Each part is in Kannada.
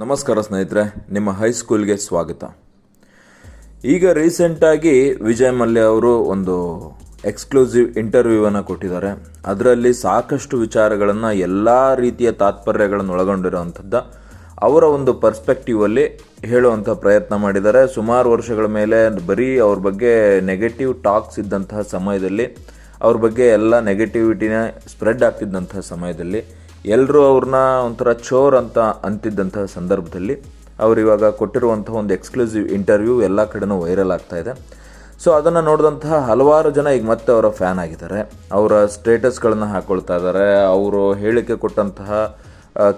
ನಮಸ್ಕಾರ ಸ್ನೇಹಿತರೆ, ನಿಮ್ಮ ಹೈಸ್ಕೂಲ್ಗೆ ಸ್ವಾಗತ. ಈಗ ರೀಸೆಂಟಾಗಿ ವಿಜಯ್ ಮಲ್ಯ ಅವರು ಒಂದು ಎಕ್ಸ್ಕ್ಲೂಸಿವ್ ಇಂಟರ್ವ್ಯೂವನ್ನು ಕೊಟ್ಟಿದ್ದಾರೆ. ಅದರಲ್ಲಿ ಸಾಕಷ್ಟು ವಿಚಾರಗಳನ್ನು ಎಲ್ಲ ರೀತಿಯ ತಾತ್ಪರ್ಯಗಳನ್ನು ಒಳಗೊಂಡಿರುವಂಥದ್ದು ಅವರ ಒಂದು ಪರ್ಸ್ಪೆಕ್ಟಿವಲ್ಲಿ ಹೇಳುವಂಥ ಪ್ರಯತ್ನ ಮಾಡಿದ್ದಾರೆ. ಸುಮಾರು ವರ್ಷಗಳ ಮೇಲೆ ಬರೀ ಅವ್ರ ಬಗ್ಗೆ ನೆಗೆಟಿವ್ ಟಾಕ್ಸ್ ಇದ್ದಂತಹ ಸಮಯದಲ್ಲಿ, ಅವ್ರ ಬಗ್ಗೆ ಎಲ್ಲ ನೆಗೆಟಿವಿಟಿನ ಸ್ಪ್ರೆಡ್ ಆಗ್ತಿದ್ದಂಥ ಸಮಯದಲ್ಲಿ ಎಲ್ಲರೂ ಅವ್ರನ್ನ ಒಂಥರ ಚೋರ್ ಅಂತ ಅಂತಿದ್ದಂತಹ ಸಂದರ್ಭದಲ್ಲಿ ಅವರು ಇವಾಗ ಕೊಟ್ಟಿರುವಂತಹ ಒಂದು ಎಕ್ಸ್ಕ್ಲೂಸಿವ್ ಇಂಟರ್ವ್ಯೂ ಎಲ್ಲ ಕಡೆನೂ ವೈರಲ್ ಆಗ್ತಾ ಇದೆ. ಸೊ, ಅದನ್ನು ನೋಡಿದಂತಹ ಹಲವಾರು ಜನ ಈಗ ಮತ್ತೆ ಅವರ ಫ್ಯಾನ್ ಆಗಿದ್ದಾರೆ. ಅವರ ಸ್ಟೇಟಸ್ಗಳನ್ನು ಹಾಕ್ಕೊಳ್ತಾ ಇದ್ದಾರೆ. ಅವರು ಹೇಳಿಕೆ ಕೊಟ್ಟಂತಹ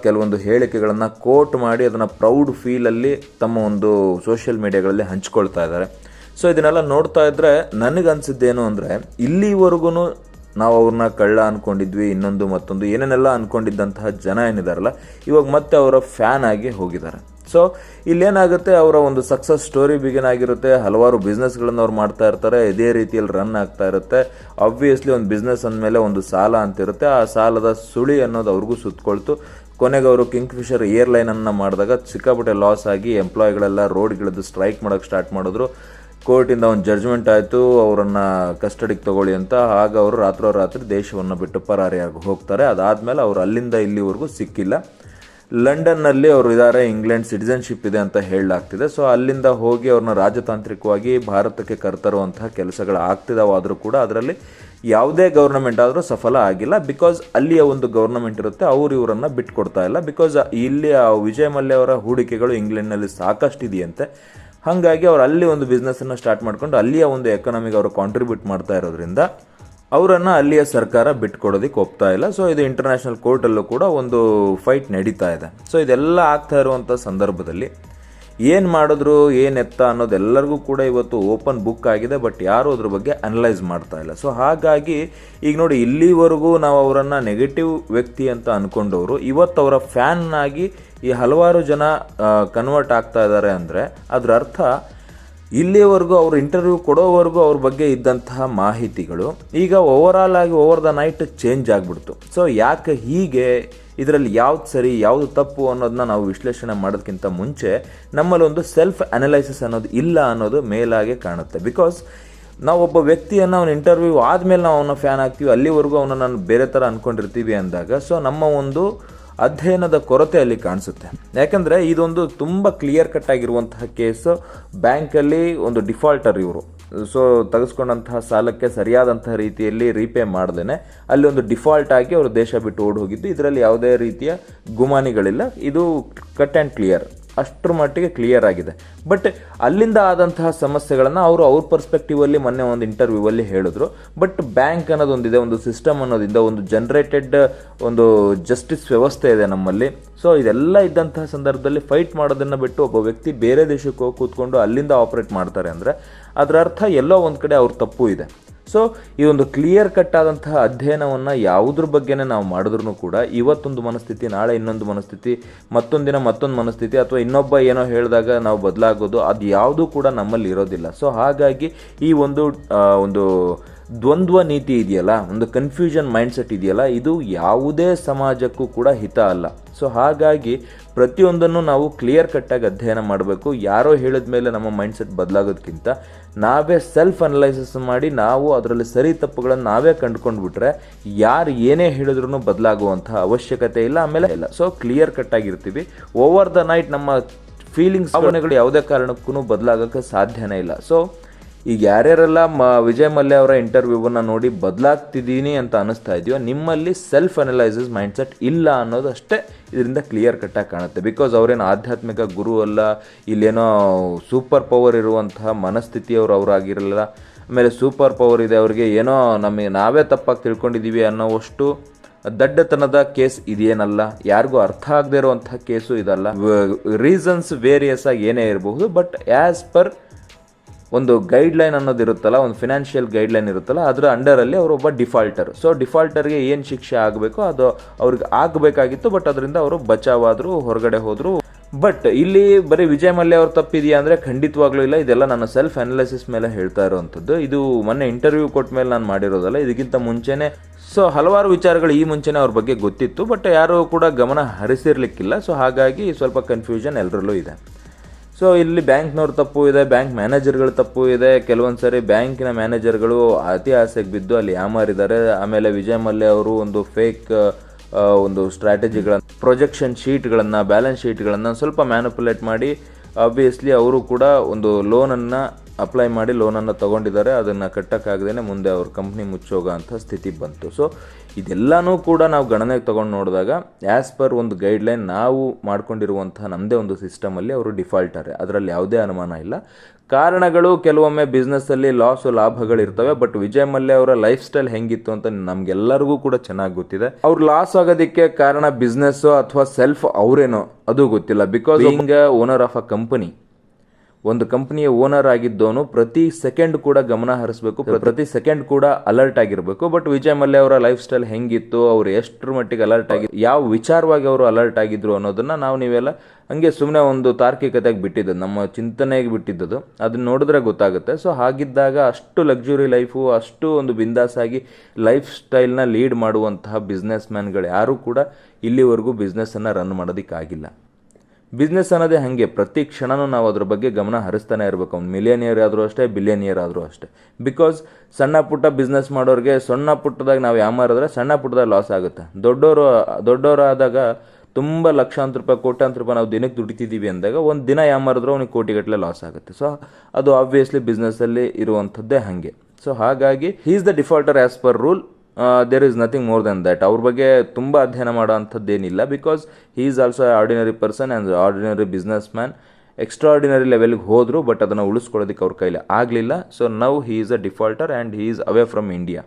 ಕೆಲವೊಂದು ಹೇಳಿಕೆಗಳನ್ನು ಕೋಟ್ ಮಾಡಿ ಅದನ್ನು ಪ್ರೌಡ್ ಫೀಲಲ್ಲಿ ತಮ್ಮ ಒಂದು ಸೋಷಿಯಲ್ ಮೀಡಿಯಾಗಳಲ್ಲಿ ಹಂಚ್ಕೊಳ್ತಾ ಇದ್ದಾರೆ. ಸೊ, ಇದನ್ನೆಲ್ಲ ನೋಡ್ತಾ ಇದ್ದರೆ ನನಗನ್ಸಿದ್ದೇನು ಅಂದರೆ ಇಲ್ಲಿವರೆಗೂ ನಾವು ಅವ್ರನ್ನ ಕಳ್ಳ ಅಂದ್ಕೊಂಡಿದ್ವಿ ಇನ್ನೊಂದು ಮತ್ತೊಂದು, ಏನೇನೆಲ್ಲ ಅಂದ್ಕೊಂಡಿದ್ದಂತಹ ಜನ ಏನಿದಾರಲ್ಲ, ಇವಾಗ ಮತ್ತೆ ಅವರ ಫ್ಯಾನ್ ಆಗಿ ಹೋಗಿದ್ದಾರೆ. ಸೊ ಇಲ್ಲೇನಾಗುತ್ತೆ, ಅವರ ಒಂದು ಸಕ್ಸಸ್ ಸ್ಟೋರಿ ಬಿಗಿನ್ ಆಗಿರುತ್ತೆ, ಹಲವಾರು ಬಿಸ್ನೆಸ್ಗಳನ್ನು ಅವ್ರು ಮಾಡ್ತಾ ಇರ್ತಾರೆ, ಇದೇ ರೀತಿಯಲ್ಲಿ ರನ್ ಆಗ್ತಾ ಇರುತ್ತೆ. ಆಬ್ವಿಯಸ್ಲಿ ಒಂದು ಬಿಸ್ನೆಸ್ ಅಂದಮೇಲೆ ಒಂದು ಸಾಲ ಅಂತಿರುತ್ತೆ ಆ ಸಾಲದ ಸುಳಿ ಅನ್ನೋದು ಅವ್ರಿಗೂ ಸುತ್ತಕೊಳ್ತು ಕೊನೆಗೆ ಅವರು ಕಿಂಗ್ ಫಿಶರ್ ಏರ್ಲೈನನ್ನು ಮಾಡಿದಾಗ ಸಿಕ್ಕಾಪಟ್ಟೆ ಲಾಸ್ ಆಗಿ ಎಂಪ್ಲಾಯಿಗಳೆಲ್ಲ ರೋಡ್ಗಿಳಿದು ಸ್ಟ್ರೈಕ್ ಮಾಡೋಕ್ಕೆ ಸ್ಟಾರ್ಟ್ ಮಾಡಿದ್ರು. ಕೋರ್ಟಿಂದ ಒಂದು ಜಡ್ಜ್ಮೆಂಟ್ ಆಯಿತು, ಅವರನ್ನು ಕಸ್ಟಡಿಗೆ ತಗೊಳ್ಳಿ ಅಂತ. ಆಗ ಅವರು ರಾತ್ರೋರಾತ್ರಿ ದೇಶವನ್ನು ಬಿಟ್ಟು ಪರಾರಿಯಾಗಿ ಹೋಗ್ತಾರೆ. ಅದಾದಮೇಲೆ ಅವರು ಅಲ್ಲಿಂದ ಇಲ್ಲಿವರೆಗೂ ಸಿಕ್ಕಿಲ್ಲ. ಲಂಡನ್ನಲ್ಲಿ ಅವರು ಇದ್ದಾರೆ ಇಂಗ್ಲೆಂಡ್ ಸಿಟಿಸನ್ಶಿಪ್ ಇದೆ ಅಂತ ಹೇಳಲಾಗ್ತಿದೆ. ಸೊ ಅಲ್ಲಿಂದ ಹೋಗಿ ಅವ್ರನ್ನ ರಾಜತಾಂತ್ರಿಕವಾಗಿ ಭಾರತಕ್ಕೆ ಕರ್ತರುವಂತಹ ಕೆಲಸಗಳು ಆಗ್ತಿದಾವಾದರೂ ಕೂಡ ಅದರಲ್ಲಿ ಯಾವುದೇ ಗೌರ್ನಮೆಂಟ್ ಆದರೂ ಸಫಲ ಆಗಿಲ್ಲ. ಬಿಕಾಸ್ ಅಲ್ಲಿಯ ಒಂದು ಗೌರ್ನಮೆಂಟ್ ಇರುತ್ತೆ, ಅವರು ಇವರನ್ನು ಬಿಟ್ಕೊಡ್ತಾ ಇಲ್ಲ. ಬಿಕಾಸ್ ಇಲ್ಲಿ ಆ ವಿಜಯ್ ಮಲ್ಯ ಅವರ ಹೂಡಿಕೆಗಳು ಇಂಗ್ಲೆಂಡ್ನಲ್ಲಿ ಸಾಕಷ್ಟು ಇದೆಯಂತೆ ಹಾಗಾಗಿ ಅವ್ರು ಅಲ್ಲಿ ಒಂದು ಬಿಸ್ನೆಸ್ಸನ್ನು ಸ್ಟಾರ್ಟ್ ಮಾಡ್ಕೊಂಡು ಅಲ್ಲಿಯ ಒಂದು ಎಕನಾಮಿಗೆ ಅವರು ಕಾಂಟ್ರಿಬ್ಯೂಟ್ ಮಾಡ್ತಾ ಇರೋದ್ರಿಂದ ಅವರನ್ನು ಅಲ್ಲಿಯ ಸರ್ಕಾರ ಬಿಟ್ಕೊಡೋದಕ್ಕೆ ಒಪ್ತಾ ಇಲ್ಲ. ಸೊ ಇದು ಇಂಟರ್ನ್ಯಾಷನಲ್ ಕೋರ್ಟಲ್ಲೂ ಕೂಡ ಒಂದು ಫೈಟ್ ನಡೀತಾ ಇದೆ. ಸೊ ಇದೆಲ್ಲ ಆಗ್ತಾ ಇರುವಂಥ ಸಂದರ್ಭದಲ್ಲಿ ಏನು ಮಾಡಿದ್ರು, ಏನು ಎತ್ತ ಅನ್ನೋದೆಲ್ಲರಿಗೂ ಕೂಡ ಇವತ್ತು ಓಪನ್ ಬುಕ್ ಆಗಿದೆ, ಬಟ್ ಯಾರು ಅದ್ರ ಬಗ್ಗೆ ಅನಲೈಸ್ ಮಾಡ್ತಾ ಇಲ್ಲ. ಸೊ ಹಾಗಾಗಿ ಈಗ ನೋಡಿ, ಇಲ್ಲಿವರೆಗೂ ನಾವು ಅವರನ್ನು ನೆಗೆಟಿವ್ ವ್ಯಕ್ತಿ ಅಂತ ಅಂದ್ಕೊಂಡವರು ಇವತ್ತು ಅವರ ಫ್ಯಾನ್ ಆಗಿ ಈ ಹಲವಾರು ಜನ ಕನ್ವರ್ಟ್ ಆಗ್ತಾ ಇದ್ದಾರೆ ಅಂದರೆ ಅದರ ಅರ್ಥ ಇಲ್ಲಿವರೆಗೂ ಅವರು ಇಂಟರ್ವ್ಯೂ ಕೊಡೋವರೆಗೂ ಅವ್ರ ಬಗ್ಗೆ ಇದ್ದಂತಹ ಮಾಹಿತಿಗಳು ಈಗ ಓವರಾಲ್ ಆಗಿ ಓವರ್ ದ ನೈಟ್ ಚೇಂಜ್ ಆಗಿಬಿಡ್ತು. ಸೊ ಯಾಕೆ ಹೀಗೆ ಇದರಲ್ಲಿ ಯಾವ್ದು ಸರಿ, ಯಾವುದು ತಪ್ಪು ಅನ್ನೋದನ್ನ ನಾವು ವಿಶ್ಲೇಷಣೆ ಮಾಡೋದಕ್ಕಿಂತ ಮುಂಚೆ ನಮ್ಮಲ್ಲಿ ಒಂದು ಸೆಲ್ಫ್ ಅನಲೈಸಿಸ್ ಅನ್ನೋದು ಇಲ್ಲ ಅನ್ನೋದು ಮೇಲಾಗೆ ಕಾಣುತ್ತೆ. ಬಿಕಾಸ್ ನಾವು ಒಬ್ಬ ವ್ಯಕ್ತಿಯನ್ನು ಅವನ ಇಂಟರ್ವ್ಯೂ ಆದಮೇಲೆ ನಾವು ಅವನ ಫ್ಯಾನ್ ಆಗ್ತೀವಿ, ಅಲ್ಲಿವರೆಗೂ ಅವನ ನಾನು ಬೇರೆ ಥರ ಅಂದ್ಕೊಂಡಿರ್ತೀವಿ ಅಂದಾಗ ಸೊ ನಮ್ಮ ಒಂದು ಅಧ್ಯಯನದ ಕೊರತೆ ಅಲ್ಲಿ ಕಾಣಿಸುತ್ತೆ. ಯಾಕಂದರೆ ಇದೊಂದು ತುಂಬ ಕ್ಲಿಯರ್ ಕಟ್ ಆಗಿರುವಂತಹ ಕೇಸು ಬ್ಯಾಂಕಲ್ಲಿ ಒಂದು ಡಿಫಾಲ್ಟರ್ ಇವರು. ಸೊ ತೆಗೆಸ್ಕೊಂಡಂತಹ ಸಾಲಕ್ಕೆ ಸರಿಯಾದಂತಹ ರೀತಿಯಲ್ಲಿ ರೀಪೇ ಮಾಡ್ದೇನೆ. ಅಲ್ಲಿ ಒಂದು ಡಿಫಾಲ್ಟ್ ಆಗಿ ಅವರು ದೇಶ ಬಿಟ್ಟು ಓಡಿ ಹೋಗಿದ್ದು. ಇದರಲ್ಲಿ ಯಾವುದೇ ರೀತಿಯ ಗುಮಾನಿಗಳಿಲ್ಲ. ಇದು ಕಟ್ ಆ್ಯಂಡ್ ಕ್ಲಿಯರ್ ಅಷ್ಟರ ಮಟ್ಟಿಗೆ ಕ್ಲಿಯರ್ ಆಗಿದೆ. ಬಟ್ ಅಲ್ಲಿಂದ ಆದಂತಹ ಸಮಸ್ಯೆಗಳನ್ನು ಅವರು ಅವ್ರ ಪರ್ಸ್ಪೆಕ್ಟಿವಲ್ಲಿ ಮೊನ್ನೆ ಒಂದು ಇಂಟರ್ವ್ಯೂವಲ್ಲಿ ಹೇಳಿದ್ರು. ಬಟ್ ಬ್ಯಾಂಕ್ ಅನ್ನೋದೊಂದಿದೆ, ಒಂದು ಸಿಸ್ಟಮ್ ಅನ್ನೋದಿಂದ ಒಂದು ಜನರೇಟೆಡ್ ಒಂದು ಜಸ್ಟಿಸ್ ವ್ಯವಸ್ಥೆ ಇದೆ ನಮ್ಮಲ್ಲಿ. ಸೊ ಇದೆಲ್ಲ ಇದ್ದಂತಹ ಸಂದರ್ಭದಲ್ಲಿ ಫೈಟ್ ಮಾಡೋದನ್ನು ಬಿಟ್ಟು ಒಬ್ಬ ವ್ಯಕ್ತಿ ಬೇರೆ ದೇಶಕ್ಕೆ ಹೋಗಿ ಕೂತ್ಕೊಂಡು ಅಲ್ಲಿಂದ ಆಪರೇಟ್ ಮಾಡ್ತಾರೆ ಅಂದರೆ, ಅದರ ಅರ್ಥ ಎಲ್ಲೋ ಒಂದು ಕಡೆ ಅವ್ರ ತಪ್ಪು ಇದೆ. ಸೊ ಈ ಒಂದು ಕ್ಲಿಯರ್ ಕಟ್ ಆದಂತಹ ಅಧ್ಯಯನವನ್ನು ಯಾವುದ್ರ ಬಗ್ಗೆನೇ ನಾವು ಮಾಡಿದ್ರೂ ಕೂಡ ಇವತ್ತೊಂದು ಮನಸ್ಥಿತಿ, ನಾಳೆ ಇನ್ನೊಂದು ಮನಸ್ಥಿತಿ ಮತ್ತೊಂದಿನ ಮತ್ತೊಂದು ಮನಸ್ಥಿತಿ ಅಥವಾ ಇನ್ನೊಬ್ಬ ಏನೋ ಹೇಳಿದಾಗ ನಾವು ಬದಲಾಗೋದು ಅದು ಯಾವುದೂ ಕೂಡ ನಮ್ಮಲ್ಲಿ ಇರೋದಿಲ್ಲ. ಸೊ ಹಾಗಾಗಿ ಈ ಒಂದು ಒಂದು ದ್ವಂದ್ವ ನೀತಿ ಇದೆಯಲ್ಲ, ಒಂದು ಕನ್ಫ್ಯೂಷನ್ ಮೈಂಡ್ಸೆಟ್ ಇದೆಯಲ್ಲ, ಇದು ಯಾವುದೇ ಸಮಾಜಕ್ಕೂ ಕೂಡ ಹಿತ ಅಲ್ಲ. ಸೊ ಹಾಗಾಗಿ ಪ್ರತಿಯೊಂದನ್ನು ನಾವು ಕ್ಲಿಯರ್ ಕಟ್ಟಾಗಿ ಅಧ್ಯಯನ ಮಾಡಬೇಕು. ಯಾರೋ ಹೇಳಿದ ಮೇಲೆ ನಮ್ಮ ಮೈಂಡ್ಸೆಟ್ ಬದಲಾಗೋದಕ್ಕಿಂತ ನಾವೇ ಸೆಲ್ಫ್ ಅನಲೈಸಿಸ್ ಮಾಡಿ ನಾವು ಅದರಲ್ಲಿ ಸರಿ ತಪ್ಪುಗಳನ್ನು ನಾವೇ ಕಂಡುಕೊಂಡ್ಬಿಟ್ರೆ ಯಾರು ಏನೇ ಹೇಳಿದ್ರು ಬದಲಾಗುವಂತಹ ಅವಶ್ಯಕತೆ ಇಲ್ಲ, ಆಮೇಲೆ ಇಲ್ಲ. ಸೊ ಕ್ಲಿಯರ್ ಕಟ್ ಆಗಿರ್ತೀವಿ. ಓವರ್ ದ ನೈಟ್ ನಮ್ಮ ಫೀಲಿಂಗ್ಸ್ ಭಾವನೆಗಳು ಯಾವುದೇ ಕಾರಣಕ್ಕೂ ಬದಲಾಗೋಕ್ಕೆ ಸಾಧ್ಯನೇ ಇಲ್ಲ. ಸೊ ಈಗ ಯಾರ್ಯಾರೆಲ್ಲ ಮ ವಿಜಯ್ ಮಲ್ಯ ಅವರ ಇಂಟರ್ವ್ಯೂವನ್ನು ನೋಡಿ ಬದಲಾಗ್ತಿದ್ದೀನಿ ಅಂತ ಅನಿಸ್ತಾ ಇದೆಯೋ, ನಿಮ್ಮಲ್ಲಿ ಸೆಲ್ಫ್ ಅನಲೈಸಿಸ್ ಮೈಂಡ್ಸೆಟ್ ಇಲ್ಲ ಅನ್ನೋದಷ್ಟೇ ಇದರಿಂದ ಕ್ಲಿಯರ್ ಕಟ್ಟಾಗಿ ಕಾಣುತ್ತೆ. ಬಿಕಾಸ್ ಅವರೇನು ಆಧ್ಯಾತ್ಮಿಕ ಗುರು ಅಲ್ಲ, ಇಲ್ಲೇನೋ ಸೂಪರ್ ಪವರ್ ಇರುವಂತಹ ಮನಸ್ಥಿತಿಯವರು ಅವರಾಗಿರಲ್ಲ ಆಮೇಲೆ ಸೂಪರ್ ಪವರ್ ಇದೆ ಅವರಿಗೆ, ಏನೋ ನಮಗೆ ನಾವೇ ತಪ್ಪಾಗಿ ತಿಳ್ಕೊಂಡಿದ್ದೀವಿ ಅನ್ನೋವಷ್ಟು ದಡ್ಡತನದ ಕೇಸ್ ಇದೇನಲ್ಲ, ಯಾರಿಗೂ ಅರ್ಥ ಆಗದೇ ಇರುವಂತಹ ಕೇಸು ಇದಲ್ಲ. ರೀಸನ್ಸ್ ವೇರಿಯಸ್ ಆಗಿ ಏನೇ ಇರಬಹುದು ಬಟ್ ಆ್ಯಸ್ ಪರ್ ಒಂದು ಗೈಡ್ಲೈನ್ ಅನ್ನೋದು ಇರುತ್ತಲ್ಲ, ಒಂದು ಫಿನಾನ್ಷಿಯಲ್ ಗೈಡ್ಲೈನ್ ಇರುತ್ತಲ್ಲ, ಅದರ ಅಂಡರಲ್ಲಿ ಅವರು ಒಬ್ಬ ಡಿಫಾಲ್ಟರ್ ಸೊ ಡಿಫಾಲ್ಟರ್ಗೆ ಏನು ಶಿಕ್ಷೆ ಆಗಬೇಕು? ಅದು ಅವ್ರಿಗೆ ಆಗಬೇಕಾಗಿತ್ತು ಬಟ್ ಅದರಿಂದ ಅವರು ಬಚಾವಾದರು, ಹೊರಗಡೆ ಹೋದರು. ಬಟ್ ಇಲ್ಲಿ ಬರೀ ವಿಜಯ್ ಮಲ್ಯ ಅವ್ರು ತಪ್ಪಿದೆಯಾ ಅಂದರೆ ಖಂಡಿತವಾಗ್ಲೂ ಇಲ್ಲ. ಇದೆಲ್ಲ ನನ್ನ ಸೆಲ್ಫ್ ಅನಾಲಿಸಿಸ್ ಮೇಲೆ ಹೇಳ್ತಾ ಇರುವಂಥದ್ದು. ಇದು ಮೊನ್ನೆ ಇಂಟರ್ವ್ಯೂ ಕೊಟ್ಟ ಮೇಲೆ ನಾನು ಮಾಡಿರೋದಲ್ಲ, ಇದಕ್ಕಿಂತ ಮುಂಚೆನೇ. ಸೊ ಹಲವಾರು ವಿಚಾರಗಳು ಈ ಮುಂಚೆನೇ ಅವ್ರ ಬಗ್ಗೆ ಗೊತ್ತಿತ್ತು ಬಟ್ ಯಾರೂ ಕೂಡ ಗಮನ ಹರಿಸಿರ್ಲಿಕ್ಕಿಲ್ಲ. ಸೊ ಹಾಗಾಗಿ ಸ್ವಲ್ಪ ಕನ್ಫ್ಯೂಷನ್ ಎಲ್ಲರಲ್ಲೂ ಇದೆ. ಸೊ ಇಲ್ಲಿ ಬ್ಯಾಂಕ್ನವ್ರ ತಪ್ಪು ಇದೆ, ಬ್ಯಾಂಕ್ ಮ್ಯಾನೇಜರ್ಗಳ ತಪ್ಪು ಇದೆ. ಕೆಲವೊಂದು ಸಾರಿ ಬ್ಯಾಂಕಿನ ಮ್ಯಾನೇಜರ್ಗಳು ಅತಿ ಆಸೆಗೆ ಬಿದ್ದು ಅಲ್ಲಿ ಯಾಮಾರಿದ್ದಾರೆ. ಆಮೇಲೆ ವಿಜಯ್ ಮಲ್ಯ ಅವರು ಒಂದು ಫೇಕ್ ಒಂದು ಸ್ಟ್ರಾಟಜಿಗಳನ್ನು ಪ್ರೊಜೆಕ್ಷನ್ ಶೀಟ್ಗಳನ್ನು ಬ್ಯಾಲೆನ್ಸ್ ಶೀಟ್ಗಳನ್ನು ಸ್ವಲ್ಪ ಮ್ಯಾನುಪುಲೇಟ್ ಮಾಡಿ ಆಬ್ವಿಯಸ್ಲಿ ಅವರು ಕೂಡ ಒಂದು ಲೋನನ್ನು ಅಪ್ಲೈ ಮಾಡಿ ಲೋನನ್ನು ತೊಗೊಂಡಿದ್ದಾರೆ ಅದನ್ನು ಕಟ್ಟೋಕ್ಕಾಗದೇ ಮುಂದೆ ಅವ್ರ ಕಂಪ್ನಿ ಮುಚ್ಚೋಗೋ ಅಂಥ ಸ್ಥಿತಿ ಬಂತು. ಸೊ ಇದೆಲ್ಲನೂ ಕೂಡ ನಾವು ಗಣನೆಗೆ ತೊಗೊಂಡು ನೋಡಿದಾಗ ಆ್ಯಸ್ ಪರ್ ಒಂದು ಗೈಡ್ಲೈನ್ ನಾವು ಮಾಡ್ಕೊಂಡಿರುವಂತಹ ನಮ್ಮದೇ ಒಂದು ಸಿಸ್ಟಮಲ್ಲಿ ಅವರು ಡಿಫಾಲ್ಟರ್ ಅದರಲ್ಲಿ ಯಾವುದೇ ಅನುಮಾನ ಇಲ್ಲ. ಕಾರಣಗಳು ಕೆಲವೊಮ್ಮೆ ಬಿಸ್ನೆಸ್ಸಲ್ಲಿ ಲಾಸು ಲಾಭಗಳಿರ್ತವೆ ಬಟ್ ವಿಜಯ್ ಮಲ್ಯ ಅವರ ಲೈಫ್ ಸ್ಟೈಲ್ ಹೆಂಗಿತ್ತು ಅಂತ ನಮಗೆಲ್ಲರಿಗೂ ಕೂಡ ಚೆನ್ನಾಗಿ ಗೊತ್ತಿದೆ. ಅವ್ರು ಲಾಸ್ ಆಗೋದಕ್ಕೆ ಕಾರಣ ಬಿಸ್ನೆಸ್ಸು ಅಥವಾ ಸೆಲ್ಫ್ ಅವರೇನೋ ಅದು ಗೊತ್ತಿಲ್ಲ. ಬಿಕಾಸ್ ಹಿಂಗೆ ಓನರ್ ಆಫ್ ಅ ಕಂಪನಿ ಒಂದು ಕಂಪನಿಯ ಓನರ್ ಆಗಿದ್ದವನು ಪ್ರತಿ ಸೆಕೆಂಡ್ ಕೂಡ ಗಮನ ಹರಿಸಬೇಕು ಪ್ರತಿ ಸೆಕೆಂಡ್ ಕೂಡ ಅಲರ್ಟ್ ಆಗಿರಬೇಕು. ಬಟ್ ವಿಜಯ್ ಮಲ್ಯ ಅವರ ಲೈಫ್ ಸ್ಟೈಲ್ ಹೆಂಗಿತ್ತು ಅವ್ರು ಎಷ್ಟರ ಮಟ್ಟಿಗೆ ಅಲರ್ಟ್ ಆಗಿ ಯಾವ ವಿಚಾರವಾಗಿ ಅವರು ಅಲರ್ಟ್ ಆಗಿದ್ರು ಅನ್ನೋದನ್ನ ನಾವು ನೀವೆಲ್ಲ ಹಂಗೆ ಸುಮ್ಮನೆ ಒಂದು ತಾರ್ಕಿಕತೆಗೆ ಬಿಟ್ಟಿದ್ದು ನಮ್ಮ ಚಿಂತನೆಗೆ ಬಿಟ್ಟಿದ್ದದು ಅದನ್ನ ನೋಡಿದ್ರೆ ಗೊತ್ತಾಗುತ್ತೆ. ಸೊ ಹಾಗಿದ್ದಾಗ ಅಷ್ಟು ಲಕ್ಸುರಿ ಲೈಫು ಅಷ್ಟು ಒಂದು ಬಿಂದಾಸ್ ಆಗಿ ಲೈಫ್ ಸ್ಟೈಲ್ನ ಲೀಡ್ ಮಾಡುವಂತಹ ಬಿಸ್ನೆಸ್ ಮ್ಯಾನ್ಗಳು ಯಾರೂ ಕೂಡ ಇಲ್ಲಿವರೆಗೂ ಬಿಸ್ನೆಸ್ಸನ್ನು ರನ್ ಮಾಡೋದಕ್ಕಾಗಿಲ್ಲ. ಬಿಸ್ನೆಸ್ ಅನ್ನೋದೇ ಹಾಗೆ, ಪ್ರತಿ ಕ್ಷಣನೂ ನಾವು ಅದ್ರ ಬಗ್ಗೆ ಗಮನ ಹರಿಸ್ತಾನೆ ಇರಬೇಕು. ಅವ್ನು ಮಿಲಿಯನಿಯರ್ ಆದರೂ ಅಷ್ಟೇ ಬಿಲಿಯನಿಯರ್ ಆದರೂ ಅಷ್ಟೇ. ಬಿಕಾಸ್ ಸಣ್ಣ ಪುಟ್ಟ ಬಿಸ್ನೆಸ್ ಮಾಡೋರಿಗೆ ಸಣ್ಣ ಪುಟ್ಟದಾಗ ನಾವು ಯಾಮಾರಿದ್ರೆ ಸಣ್ಣ ಪುಟ್ಟದಾಗ ಲಾಸ್ ಆಗುತ್ತೆ. ದೊಡ್ಡವರು ದೊಡ್ಡವರಾದಾಗ ತುಂಬ ಲಕ್ಷಾಂತರ ರೂಪಾಯಿ, ಕೋಟ್ಯಾಂತರ ರೂಪಾಯಿ ನಾವು ದಿನಕ್ಕೆ ದುಡಿತಿದ್ದೀವಿ ಅಂದಾಗ ಒಂದು ದಿನ ಯಾಮಾರಿದ್ರು ಅವ್ನಿಗೆ ಕೋಟಿಗಟ್ಟಲೆ ಲಾಸ್ ಆಗುತ್ತೆ. ಸೊ ಅದು ಆಬ್ವಿಯಸ್ಲಿ ಬಿಸ್ನೆಸ್ಸಲ್ಲಿ ಇರುವಂಥದ್ದೇ ಹಾಗೆ. ಸೊ ಹಾಗಾಗಿ is the defaulter as per rule there is nothing more then that ಅವ್ರ ಬಗ್ಗೆ ತುಂಬ ಅಧ್ಯಯನ ಮಾಡೋ ಅಂಥದ್ದೇನಿಲ್ಲ because he is also ordinary person and ordinary businessman extraordinary ಲೆವೆಲ್ಗೆ ಹೋದರು ಬಟ್ ಅದನ್ನು ಉಳಿಸ್ಕೊಳ್ಳೋದಕ್ಕೆ ಅವ್ರ ಕೈಲಿ ಆಗಲಿಲ್ಲ. So now he is a defaulter and he is away from India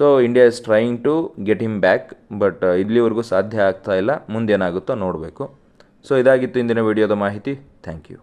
so India is trying to get him back but ಇಲ್ಲಿವರೆಗೂ ಸಾಧ್ಯ ಆಗ್ತಾ ಇಲ್ಲ. ಮುಂದೇನಾಗುತ್ತೋ ನೋಡಬೇಕು. ಸೊ ಇದಾಗಿತ್ತು ಇಂದಿನ ವಿಡಿಯೋದ ಮಾಹಿತಿ. Thank you